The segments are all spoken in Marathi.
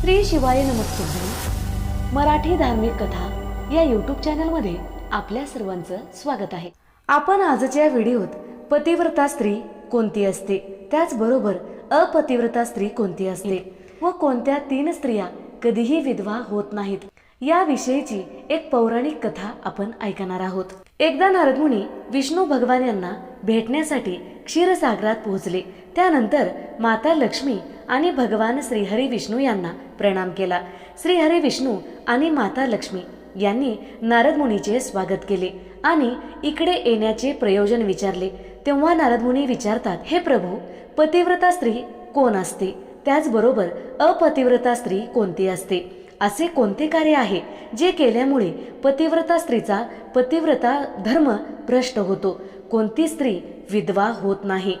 श्री शिवाय नमस्कार मराठी धार्मिक कथा या यूट्यूब चॅनलमध्ये आपल्या सर्वांचं स्वागत आहे. आपण आजच्या व्हिडिओत पतिव्रता स्त्री कोणती असते? त्याचबरोबर अपतिव्रता स्त्री कोणती असते? व कोणत्या तीन स्त्रिया कधीही विधवा होत नाहीत? या विषयीची एक पौराणिक कथा आपण ऐकणार आहोत. एकदा नारदमुनी विष्णू भगवान यांना भेटण्यासाठी क्षीरसागरात पोहोचले. त्यानंतर माता लक्ष्मी आणि भगवान श्रीहरी विष्णू यांना प्रणाम केला. श्रीहरी विष्णू आणि माता लक्ष्मी यांनी नारदमुनीचे स्वागत केले आणि इकडे येण्याचे प्रयोजन विचारले. तेव्हा नारदमुनी विचारतात हे प्रभू पतिव्रता स्त्री कोण असते? त्याचबरोबर अपतिव्रता स्त्री कोणती असते? असे कोणते कार्य आहे जे केल्यामुळे पतिव्रता स्त्रीचा पतिव्रता धर्म भ्रष्ट होतो? कोणती स्त्री विधवा होत नाही?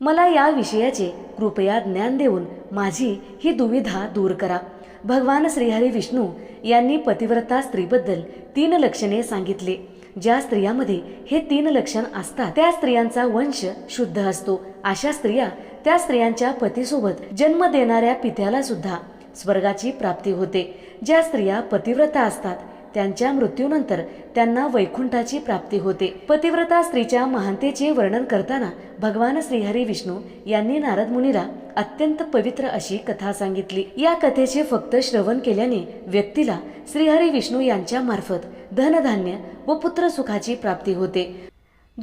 मला या विषयाचे कृपया ज्ञान देऊन माझी ही दुविधा दूर करा. भगवान श्रीहरी विष्णू यांनी पतिव्रता स्त्रीबद्दल तीन लक्षणे सांगितले. ज्या स्त्रियामध्ये हे तीन लक्षण असतात त्या स्त्रियांचा वंश शुद्ध असतो. अशा स्त्रिया त्या स्त्रियांच्या पतीसोबत जन्म देणाऱ्या पित्याला सुद्धा स्वर्गाची प्राप्ती होते. ज्या स्त्रिया पतिव्रता असतात त्यांच्या मृत्यूनंतर त्यांना वैकुंठाची प्राप्ती होते. पतिव्रता स्त्रीच्या महानतेचे वर्णन करताना भगवान श्रीहरी विष्णू यांनी नारद मुनीला अत्यंत पवित्र अशी कथा सांगितली. या कथेचे फक्त श्रवण केल्याने व्यक्तीला श्रीहरी विष्णू यांच्या मार्फत धनधान्य व पुत्र सुखाची प्राप्ती होते.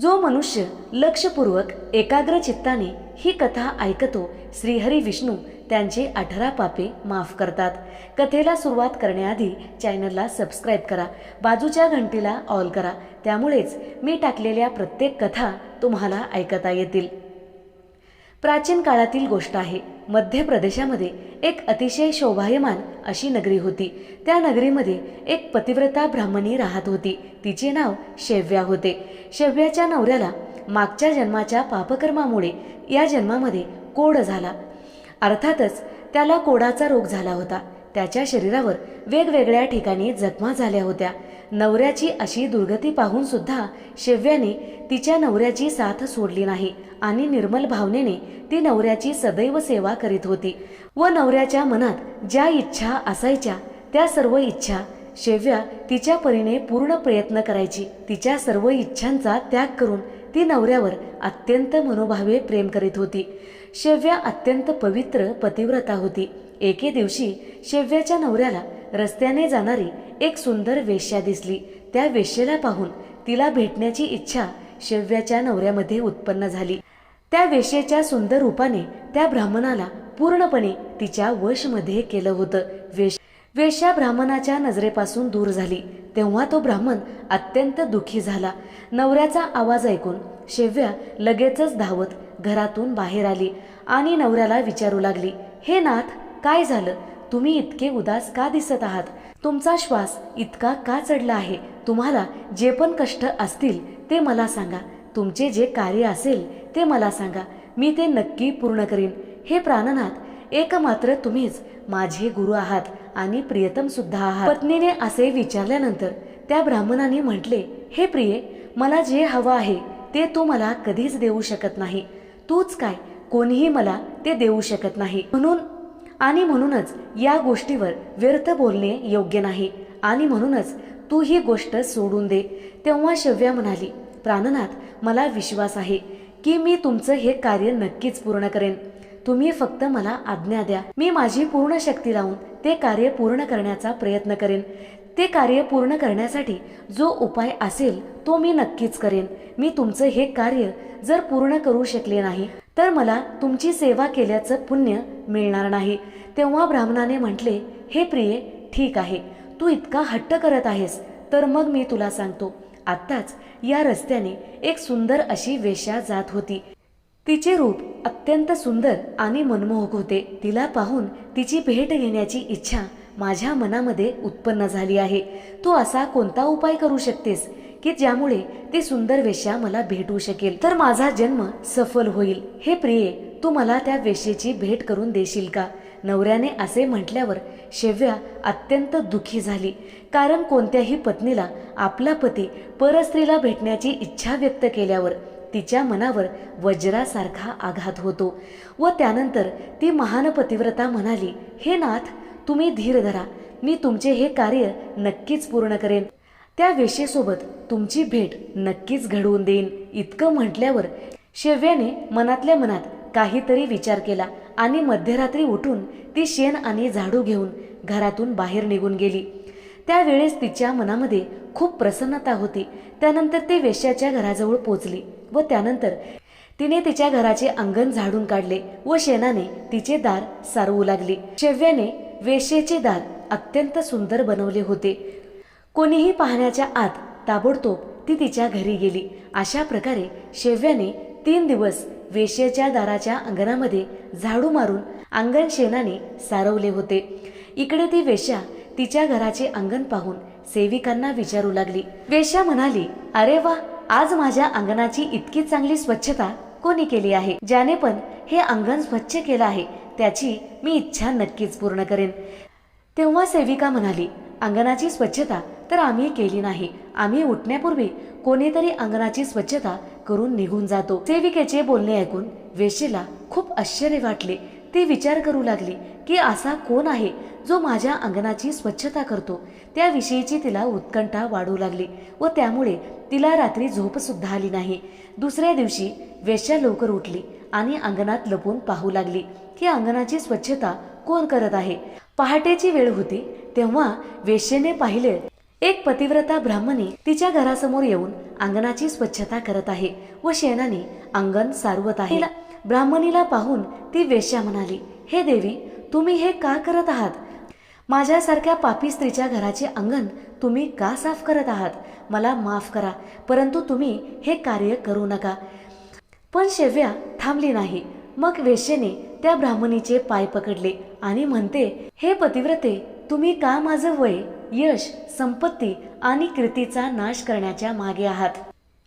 जो मनुष्य लक्षपूर्वक एकाग्र चित्ताने ही कथा ऐकतो श्रीहरी विष्णू त्यांचे अठरा पापे माफ करतात. कथेला सुरुवात करण्याआधी चॅनलला सबस्क्राईब करा. बाजूच्या घंटीला ऑल करा. त्यामुळेच मी टाकलेल्या प्रत्येक कथा तुम्हाला ऐकता येतील. प्राचीन काळातील गोष्ट आहे. मध्य प्रदेशामध्ये एक अतिशय शोभायमान अशी नगरी होती. त्या नगरीमध्ये एक पतिव्रता ब्राह्मणी राहत होती. तिचे नाव शेव्या होते. शेव्याच्या नवऱ्याला मागच्या जन्माच्या पापकर्मामुळे या जन्मामध्ये कोड झाला. अर्थातच त्याला कोडाचा रोग झाला होता. त्याच्या शरीरावर वेगवेगळ्या ठिकाणी जखमा झाल्या होत्या. नवऱ्याची अशी दुर्गती पाहून सुद्धा शेव्याने तिच्या नवऱ्याची साथ सोडली नाही आणि निर्मल भावनेने ती नवऱ्याची सदैव सेवा करीत होती व नवऱ्याच्या मनात ज्या इच्छा असायच्या त्या सर्व इच्छा शेव्या तिच्या परीने पूर्ण प्रयत्न करायची. तिच्या सर्व इच्छांचा त्याग करून ती नवऱ्यावर अत्यंत मनोभावे प्रेम करीत होती. शेव्या अत्यंत पवित्र पतिव्रता होती. एके दिवशी शेव्याच्या नवऱ्याला रस्त्याने जाणारी एक सुंदर वेश्या दिसली. त्या वेश्येला पाहून तिला भेटण्याची इच्छा शेव्याच्या नवऱ्यामध्ये उत्पन्न झाली. त्या वेश्येच्या सुंदर रूपाने त्या ब्राह्मणाला पूर्णपणे तिच्या वशमध्ये केलं होतं. वेश वेश्या ब्राह्मणाच्या नजरेपासून दूर झाली. तेव्हा तो ब्राह्मण अत्यंत दुःखी झाला. नवऱ्याचा आवाज ऐकून शेव्या लगेचच धावत घरातून बाहेर आली आणि नवऱ्याला विचारू लागली हे नाथ काय झालं? तुम्ही इतके उदास का दिसत आहात? तुमचा श्वास इतका का चढला आहे? तुम्हाला जे पण कष्ट असतील ते मला सांगा. तुमचे जे कार्य असेल ते मला सांगा. मी ते नक्की पूर्ण करीन. हे प्राणनाथ एकमात्र तुम्हीच माझे गुरु आहात. आणि प्रियतम सुद्धा आहात. पत्नीने असे विचारल्यानंतर त्या ब्राह्मणाने म्हटले हे प्रिये मला जे हवं आहे ते तू मला कधीच देऊ शकत नाही. तूच काय कोणीही मला ते देऊ शकत नाही. म्हणून आणि म्हणूनच या गोष्टीवर व्यर्थ बोलणे योग्य नाही. आणि म्हणूनच तू ही गोष्ट सोडून दे. तेव्हा शव्या म्हणाली प्राणनाथ मला विश्वास आहे की मी तुमचं हे कार्य नक्कीच पूर्ण करेन. तुम्ही फक्त मला आज्ञा द्या. मी माझी पूर्ण शक्ती लावून ते कार्य पूर्ण करण्याचा प्रयत्न करेन. ते कार्य पूर्ण करण्यासाठी जो उपाय असेल तो मी नक्कीच करेन. मी तुमचं हे कार्य जर पूर्ण करू शकले नाही तर मला तुमची सेवा केल्याचं पुण्य मिळणार नाही. तेव्हा ब्राह्मणाने म्हटले हे प्रिये ठीक आहे. तू इतका हट्ट करत आहेस तर मग मी तुला सांगतो. आत्ताच या रस्त्याने एक सुंदर अशी वेश्या जात होती. तिचे रूप अत्यंत सुंदर आणि मनमोहक होते. तिला पाहून तिची भेट घेण्याची इच्छा माझ्या मनामध्ये उत्पन्न झाली आहे. तू असा कोणता उपाय करू शकतेस की ज्यामुळे ती सुंदर वेश्या मला भेटू शकेल? तर माझा जन्म सफल होईल. हे प्रिये तू मला त्या वेश्येची भेट करून देशील का? नवऱ्याने असे म्हटल्यावर शेव्या अत्यंत दुखी झाली. कारण कोणत्याही पत्नीला आपला पती परस्त्रीला भेटण्याची इच्छा व्यक्त केल्यावर तिच्या मनावर वज्रासारखा आघात होतो व त्यानंतर ती महान पतिव्रता म्हणाली हे नाथ तुम्ही धीर धरा. मी तुमचे हे कार्य नक्कीच पूर्ण करेन. त्या वेशेसोबत तुमची भेट नक्कीच घडवून देईन. इतकं म्हटल्यावर शेव्याने मनातल्या मनात काहीतरी विचार केला आणि मध्यरात्री उठून ती शेण आणि झाडू घेऊन घरातून बाहेर निघून गेली. त्यावेळेस तिच्या मनामध्ये खूप प्रसन्नता होती. त्यानंतर ती वेश्याच्या घराजवळ पोचली. व त्यानंतर तिने तिच्या घराचे अंगण झाडून काढले व शेणाने तिचे दार सारवू लागले. शेव्याने वेशेचे दार अत्यंत सुंदर बनवले होते. कोणीही पाहण्याच्या आत ताबडतोब ती तिच्या घरी गेली. अशा प्रकारे शेव्याने तीन दिवस वेशेच्या दाराच्या अंगणामध्ये झाडू मारून अंगण शेणाने सारवले होते. इकडे ती वेश्या तिच्या घराचे अंगण पाहून सेविकांना विचारू लागली. वेश्या म्हणाली अरे वा! आज माझ्या अंगणाची इतकी चांगली स्वच्छता कोणी केली आहे? ज्याने पण हे अंगण स्वच्छ केलं आहे त्याची मी इच्छा नक्कीच पूर्ण करेन. तेव्हा सेविका म्हणाली अंगणाची स्वच्छता तर आम्ही केली नाही. आम्ही उठण्यापूर्वी कोणीतरी अंगणाची स्वच्छता करून निघून जातो. सेविकेचे बोलणे ऐकून वेशीला खूप आश्चर्य वाटले. ती विचार करू लागली की असा कोण आहे जो माझ्या अंगणाची स्वच्छता करतो? त्याविषयीची तिला उत्कंठा वाढू लागली व त्यामुळे तिला रात्री झोपसुद्धा आली नाही. दुसऱ्या दिवशी वेश्या लवकर उठली आणि अंगणात लपून पाहू लागली की अंगणाची स्वच्छता कोण करत आहे? पहाटेची वेळ होती तेव्हा वेश्येने पाहिले एक पतिव्रता ब्राह्मणी तिच्या घरासमोर येऊन अंगणाची स्वच्छता करत आहे व शेणाने अंगण सारवत आहे. ब्राह्मणीला पाहून ती वेश्या म्हणाली हे देवी तुम्ही हे का करत आहात? माझ्यासारख्या पापी स्त्रीच्या घराचे अंगण तुम्ही का साफ करत आहात? मला माफ करा परंतु तुम्ही हे कार्य करू नका. पण शेव्या थांबली नाही. मग वेश्येने त्या ब्राह्मणीचे पाय पकडले आणि म्हणते हे पतिव्रते तुम्ही का माझं वय यश संपत्ती आणि कीर्तीचा नाश करण्याच्या मागे आहात.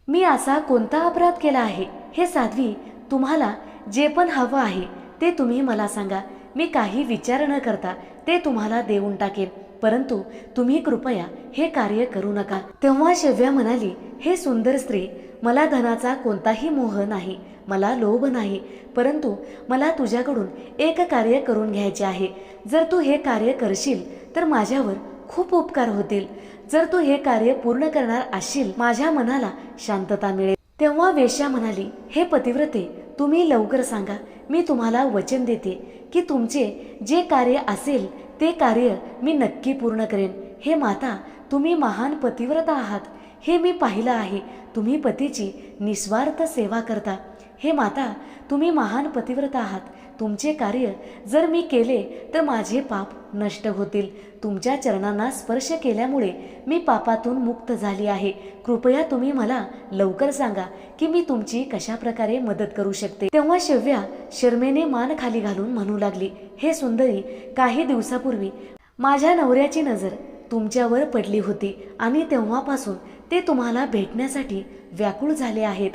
मी असा कोणता अपराध केला आहे? हे साध्वी तुम्हाला जे पण हवं आहे ते तुम्ही मला सांगा. मी काही विचार न करता ते तुम्हाला देऊन टाकेन. परंतु तुम्ही कृपया हे कार्य करू नका. तेव्हा शव्या म्हणाली हे सुंदर स्त्री मला धनाचा कोणताही मोह नाही मला लोभ नाही. परंतु मला तुझ्याकडून एक कार्य करून घ्यायचे आहे. जर तू हे कार्य करशील तर माझ्यावर खूप उपकार होतील. जर तू हे कार्य पूर्ण करणार असशील माझ्या मनाला शांतता मिळेल. तेव्हा वेश्या म्हणाली हे पतिव्रते तुम्ही लवकर सांगा. मी तुम्हाला वचन देते की तुमचे जे कार्य असेल ते कार्य मी नक्की पूर्ण करेन. हे माता तुम्ही महान पतिव्रता आहात. हे मी पाहिलं आहे. तुम्ही पतीची निस्वार्थ सेवा करता. हे माता तुम्ही महान पतिव्रता आहात. तुमचे कार्य जर मी केले तर माझे पाप नष्ट होतील. तुमच्या चरणांना स्पर्श केल्यामुळे मी पापातून मुक्त झाली आहे. कृपया तुम्ही मला लवकर सांगा की मी तुमची कशा प्रकारे मदत करू शकते. तेव्हा शव्या शर्मेने मान खाली घालून म्हणू लागली हे सुंदरी काही दिवसापूर्वी माझ्या नवऱ्याची नजर तुमच्यावर पडली होती आणि तेव्हापासून ते तुम्हाला भेटण्यासाठी व्याकुळ झाले आहेत.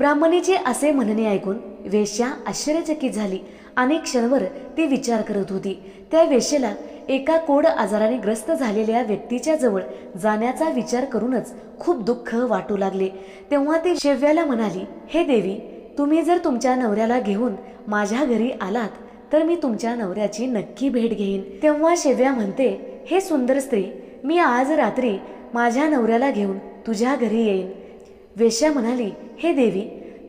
ब्राह्मणीचे असे म्हणणे ऐकून वेश्या आश्चर्यचकित झाली. आणि क्षणभर ती विचार करत होती. त्या वेश्येला एका कोड आजाराने ग्रस्त झालेल्या व्यक्तीच्या जवळ जाण्याचा विचार करूनच खूप दुःख वाटू लागले. तेव्हा ती शेव्याला म्हणाली हे देवी तुम्ही जर तुमच्या नवऱ्याला घेऊन माझ्या घरी आलात तर मी तुमच्या नवऱ्याची नक्की भेट घेईन. तेव्हा शेव्या म्हणते हे सुंदर स्त्री मी आज रात्री माझ्या नवऱ्याला घेऊन तुझ्या घरी येईन. वेश्या म्हणाली हे देवी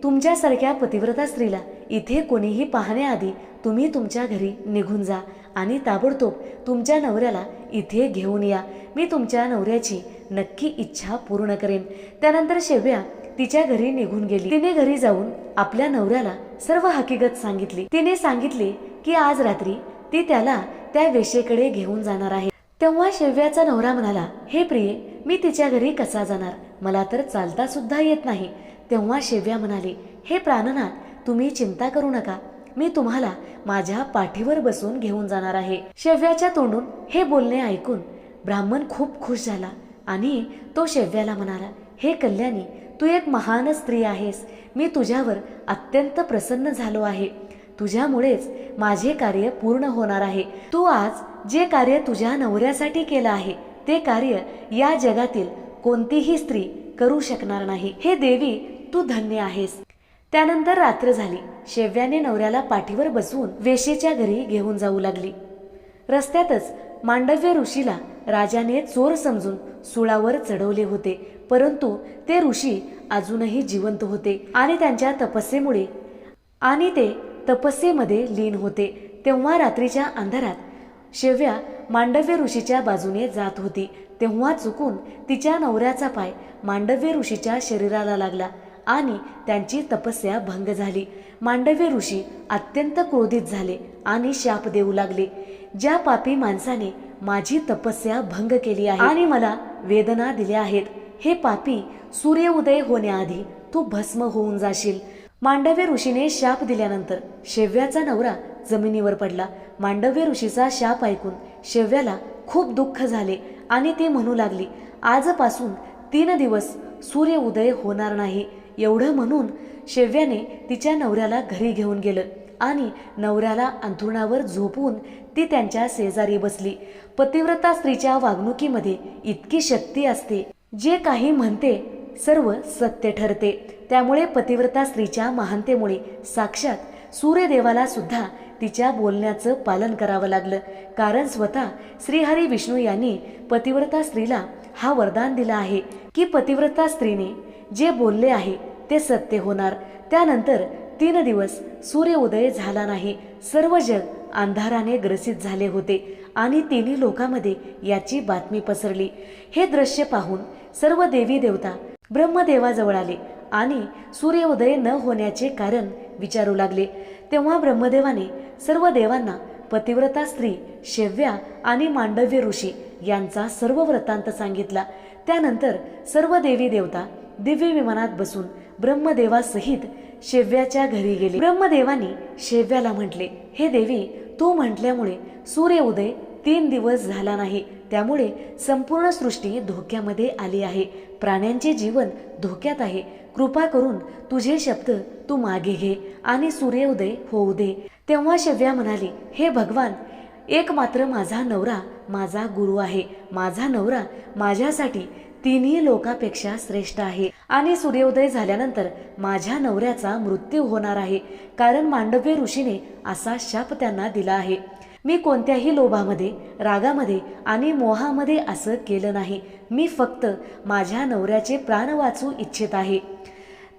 तुमच्यासारख्या पतिव्रता स्त्रीला इथे कोणीही पाहण्याआधी तुम्ही तुमच्या घरी निघून जा आणि ताबडतोब तुमच्या नवऱ्याला इथे घेऊन या. मी तुमच्या नवऱ्याची नक्की इच्छा पूर्ण करेन. त्यानंतर शेव्या तिच्या घरी निघून गेली. तिने घरी जाऊन आपल्या नवऱ्याला सर्व हकीकत सांगितली. तिने सांगितले की आज रात्री ती त्याला त्या वेशेकडे घेऊन जाणार आहे. तेव्हा शेव्याचा नवरा म्हणाला हे प्रिये मी तिच्या घरी कसा जाणार? मला तर चालता सुद्धा येत नाही. तेव्हा शेव्या म्हणाली हे प्राणनाथ तुम्ही चिंता करू नका. मी तुम्हाला माझ्या पाठीवर बसून घेऊन जाणार आहे. शेव्याच्या तोंडून हे बोलणे ऐकून ब्राह्मण खूप खुश झाला आणि तो शेव्याला म्हणाला हे कल्याणी तू एक महान स्त्री आहेस. मी तुझ्यावर अत्यंत प्रसन्न झालो आहे. तुझ्यामुळेच माझे कार्य पूर्ण होणार आहे. तू आज जे कार्य तुझ्या नवऱ्यासाठी केलं आहे ते कार्य या जगातील कोणतीही स्त्री करू शकणार नाही. हे देवी तू धन्य आहेस. त्यानंतर रात्र झाली. शेव्याने नवऱ्याला पाठीवर बसवून वेशेच्या घरी घेऊन जाऊ लागली. रस्त्यातच मांडव्य ऋषीला राजाने चोर समजून सुळावर चढवले होते. परंतु ते ऋषी अजूनही जिवंत होते आणि त्यांच्या तपस्येमुळे आणि ते तपस्येमध्ये लीन होते. तेव्हा रात्रीच्या अंधारात शेव्या मांडव्य ऋषीच्या बाजूने जात होती. तेव्हा चुकून तिच्या नवऱ्याचा पाय मांडव्य ऋषीच्या शरीराला लागला आणि त्यांची तपस्या भंग झाली. मांडव्य ऋषी अत्यंत क्रोधित झाले आणि शाप देऊ लागले. ज्या पापी माणसाने माझी तपस्या भंग केली आहे आणि मला वेदना दिल्या आहेत हे पापी सूर्योदय होण्याआधी तू भस्म होऊन जाशील. मांडव्य ऋषीने शाप दिल्यानंतर शेव्याचा नवरा जमिनीवर पडला. मांडव्य ऋषीचा शाप ऐकून शेव्याला खूप दुःख झाले आणि ती म्हणू लागली आजपासून तीन दिवस सूर्य उदय होणार नाही. एवढं म्हणून शेव्याने तिच्या नवऱ्याला घरी घेऊन गेलं आणि नवऱ्याला अंथरुणावर झोपवून ती त्यांच्या शेजारी बसली. पतिव्रता स्त्रीच्या वागणुकीमध्ये इतकी शक्ती असते. जे काही म्हणते सर्व सत्य ठरते. त्यामुळे पतिव्रता स्त्रीच्या महानतेमुळे साक्षात सूर्यदेवाला सुद्धा तिच्या बोलण्याचं पालन करावं लागलं. कारण स्वतः श्रीहरी विष्णू यांनी पतिव्रता स्त्रीला हा वरदान दिला आहे की पतिव्रता स्त्रीने जे बोलले आहे ते सत्य होणार. त्यानंतर तीन दिवस सूर्य उदय झाला नाही. सर्व जग अंधाराने ग्रसित झाले होते आणि तिन्ही लोकांमध्ये याची बातमी पसरली. हे दृश्य पाहून सर्व देवी देवता ब्रह्मदेवाजवळ आले आणि सूर्योदय न होण्याचे कारण विचारू लागले. तेव्हा ब्रह्मदेवाने सर्व देवांना पतिव्रता स्त्री शेव्या आणि मांडव्य ऋषी यांचा सर्व वृत्तांत सांगितला. त्यानंतर सर्व देवी देवता दिव्य विमानात बसून ब्रह्मदेवासहित शेव्याच्या घरी गेले. ब्रह्मदेवाने शेव्याला म्हटले हे देवी तू म्हटल्यामुळे सूर्य उदय तीन दिवस झाला नाही. त्यामुळे संपूर्ण सृष्टी धोक्यामध्ये आली आहे. प्राण्यांचे जीवन धोक्यात आहे. कृपा करून तुझे शब्द तू मागे घे आणि सूर्योदय होऊ दे. तेव्हा शव्या म्हणाली हे भगवान एक मात्र माझा नवरा माझा गुरु आहे. माझा नवरा माझ्यासाठी तिन्ही लोकापेक्षा श्रेष्ठ आहे. आणि सूर्योदय झाल्यानंतर माझ्या नवऱ्याचा मृत्यू होणार आहे. कारण मांडव्य ऋषीने असा शाप त्यांना दिला आहे. मी कोणत्याही लोभामध्ये रागामध्ये आणि मोहामध्ये असं केलं नाही. मी फक्त माझ्या नवऱ्याचे प्राण वाचू इच्छित आहे.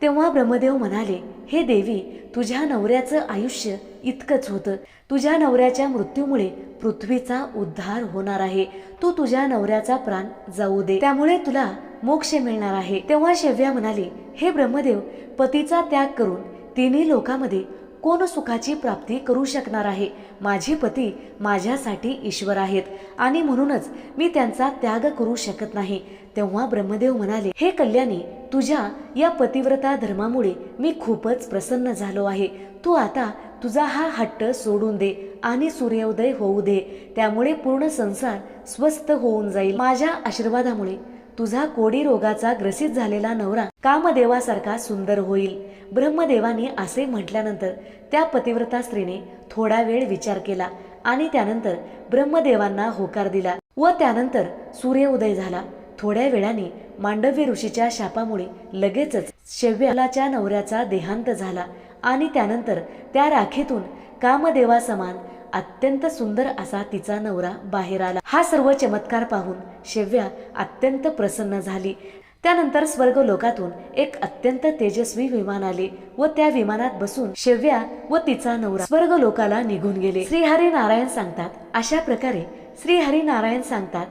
तेव्हा ब्रह्मदेव म्हणाले हे देवी तुझ्या नवऱ्याचं आयुष्य इतकंच होतं. तुझ्या नवऱ्याच्या मृत्यूमुळे पृथ्वीचा उद्धार होणार आहे. तू तुझ्या नवऱ्याचा प्राण जाऊ दे. त्यामुळे तुला मोक्ष मिळणार आहे. तेव्हा शेव्या म्हणाली हे ब्रह्मदेव पतीचा त्याग करून तिन्ही लोकांमध्ये कोण सुखाची प्राप्ती करू शकणार आहे? माझे पती माझ्यासाठी ईश्वर आहेत. आणि म्हणूनच मी त्यांचा त्याग करू शकत नाही. तेव्हा ब्रह्मदेव म्हणाले हे कल्याणी तुझ्या या पतिव्रता धर्मामुळे मी खूपच प्रसन्न झालो आहे. तू आता तुझा हा हट्ट सोडून दे आणि सूर्योदय होऊ दे. त्यामुळे पूर्ण संसार स्वस्थ होऊन जाईल. माझ्या आशीर्वादामुळे तुझा कोडी रोगाचा ग्रसित झालेला नवरा कामदेवासारखा सुंदर होईल. ब्रह्मदेवाने असे म्हटल्यानंतर त्या पतिव्रता स्त्रीने थोडा वेळ विचार केला आणि त्यानंतर ब्रह्मदेवांना होकार दिला व त्यानंतर सूर्योदय झाला. थोड्या वेळाने मांडव्य ऋषीच्या शापामुळे लगेचच शव्यालाच्या नवऱ्याचा देहांत झाला आणि त्यानंतर त्या राखेतून कामदेवासमान अत्यंत सुंदर असा तिचा नवरा बाहेर आला. हा सर्व चमत्कार पाहून शेव्या अत्यंत प्रसन्न झाली. त्यानंतर स्वर्ग लोकातून एक अत्यंत तेजस्वी विमान आले व त्या विमानात बसून शेव्या व तिचा नवरा स्वर्ग लोकाला निघून गेले. श्रीहरी नारायण सांगतात अशा प्रकारे श्रीहरी नारायण सांगतात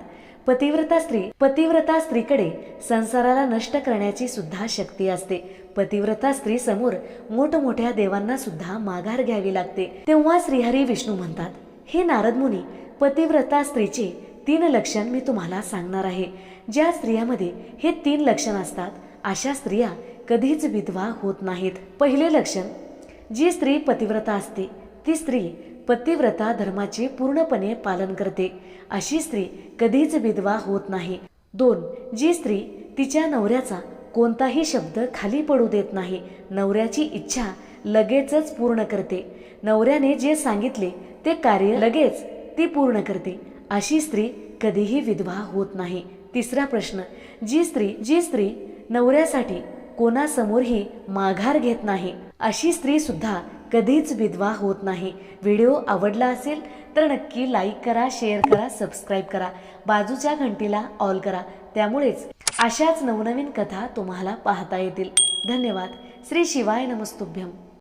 पतिव्रता स्त्री पतिव्रता स्त्रीकडे संसाराला नष्ट करण्याची सुद्धा शक्ती असते. पतिव्रता स्त्री समोर मोठमोठ्या देवांना सुद्धा माघार घ्यावी लागते. तेव्हा श्रीहरी विष्णू म्हणतात हे नारद मुनी पतिव्रता स्त्रीचे तीन लक्षण मी तुम्हाला सांगणार आहे. ज्या स्त्रियामध्ये हे तीन लक्षण असतात अशा स्त्रिया कधीच विधवा होत नाहीत. पहिले लक्षण जी स्त्री पतिव्रता असते ती स्त्री पतिव्रता धर्माचे पूर्णपणे पालन करते. अशी स्त्री कधीच विधवा होत नाही. दोन जी स्त्री तिच्या नवऱ्याचा कोणताही शब्द खाली पडू देत नाही. नवऱ्याची इच्छा लगेचच पूर्ण करते. नवऱ्याने जे सांगितले ते कार्य लगेच ती पूर्ण करते. अशी स्त्री कधीही विधवा होत नाही. तिसरा प्रश्न जी स्त्री जी स्त्री नवऱ्यासाठी कोणासमोरही माघार घेत नाही अशी स्त्री सुद्धा कधीच विधवा होत नाही. व्हिडिओ आवडला असेल तर नक्की लाईक करा शेअर करा सबस्क्राईब करा. बाजूच्या घंटीला ऑल करा. त्यामुळेच अशाच नवनवीन कथा तुम्हाला पाहता येतील. धन्यवाद. श्री शिवाय नमस्तुभ्यम.